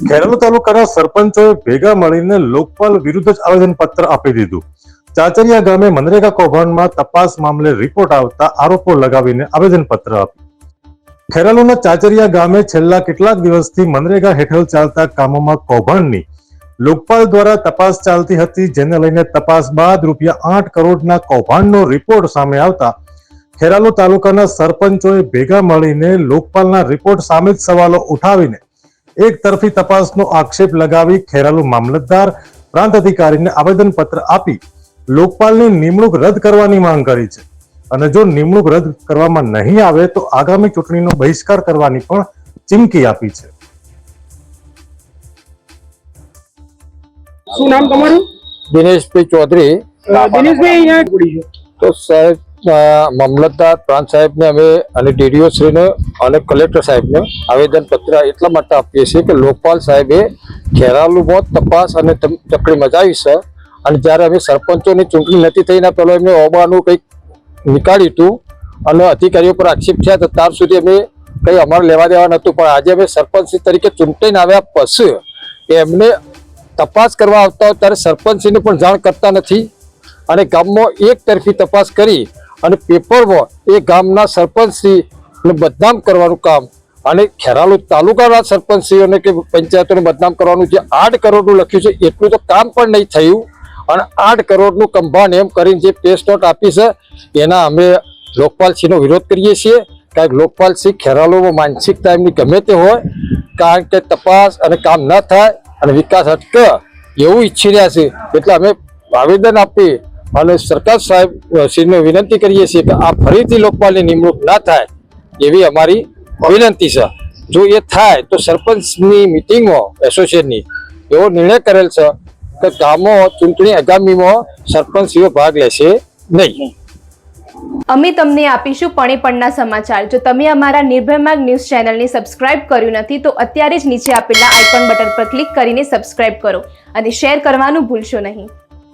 ખેરાલુ તાલુકાના સરપંચોએ ભેગા મળીને લોકપાલ વિરુદ્ધ જ આવેદન પત્ર આપી દીધું. ચાચરિયા ગામે મનરેગા કૌભાંડમાં તપાસ મામલે રિપોર્ટ આવતા આરોપો લગાવીને આવેદન પત્ર આપ્યું. ખેરાલુના ચાચરિયા ગામે છેલ્લા કેટલાક દિવસથી મનરેગા હેઠળ ચાલતા કામોમાં કૌભાંડની લોકપાલ દ્વારા તપાસ ચાલતી હતી, જેને લઈને તપાસ બાદ રૂપિયા આઠ કરોડના કૌભાંડનો રિપોર્ટ સામે આવતા ખેરાલુ તાલુકાના સરપંચોએ ભેગા મળીને લોકપાલના રિપોર્ટ સામે જ સવાલો ઉઠાવીને એક તરફી તપાસનો આક્ષેપ લગાવી ખેરાલુ મામલતદાર પ્રાંત અધિકારીને આવેદન પત્ર આપી લોકપાલની નિમણૂક રદ કરવાની માંગ કરી છે. અને જો નિમણૂક રદ કરવામાં નહીં આવે તો આગામી ચૂંટણીનો બહિષ્કાર કરવાની પણ ચીમકી આપી છે. શું નામ તમારું? દિનેશભાઈ ચૌધરી. દિનેશભાઈ અહીંયા તો સાહેબ મામલતદાર પ્રાંત સાહેબને અમે અને ડીડીઓ શ્રીને અને કલેક્ટર સાહેબને આવેદનપત્ર એટલા માટે આપીએ છીએ કે લોકપાલ સાહેબે ખેરાલુમાં તપાસ અને ચકડી મચાવી છે. અને જ્યારે અમે સરપંચોની ચૂંટણી નથી થઈને પેલો એમને ઓબાનું કંઈક નીકાળ્યું હતું અને અધિકારીઓ પર આક્ષેપ થયા તો ત્યાર સુધી અમે કંઈ અમારે લેવા દેવા નહોતું. પણ આજે અમે સરપંચ તરીકે ચૂંટાઈને આવ્યા પછી એમને તપાસ કરવા આવતા હોય ત્યારે સરપંચને પણ જાણ કરતા નથી અને ગામમાં એક તરફી તપાસ કરી અને પેપરમાં એ ગામના સરપંચશ્રીને બદનામ કરવાનું કામ અને ખેરાલુ તાલુકાના સરપંચશ્રીઓને કે પંચાયતોને બદનામ કરવાનું જે આઠ કરોડનું લખ્યું છે, એટલું તો કામ પણ નહીં થયું. અને આઠ કરોડનું કંભાણ એમ કરીને જે ટેસ્ટ નોટ આપી છે, એના અમે લોકપાલસિંહનો વિરોધ કરીએ છીએ. કારણ કે લોકપાલસિંહ ખેરાલુમાં માનસિકતા એમની ગમે તે હોય, કારણ કે તપાસ અને કામ ન થાય અને વિકાસ અટકે એવું ઈચ્છી રહ્યા છે એટલે અમે આવેદન આપી અને સરકાર સાહેબ શ્રીને વિનંતી કરીએ છીએ કે આ ફરીથી લોકપાલની નિમણૂક ના થાય એવી અમારી વિનંતી છે. જો એ થાય તો સરપંચની મિટિંગમાં એસોસિએશનની એવો નિર્ણય કરેલ છે કે ગામો ચૂંટણી આગામીમાં સરપંચીઓ ભાગ લેશે નહીં. અમે તમને આપીશું પણેપણના સમાચાર. જો તમે અમારા નિર્ભય ન્યૂઝ ચેનલને સબસ્ક્રાઇબ કર્યું નથી, તો અત્યારે જ નીચે આપેલા આઇકોન બટન પર ક્લિક કરીને સબસ્ક્રાઇબ કરો અને શેર કરવાનું ભૂલશો નહીં.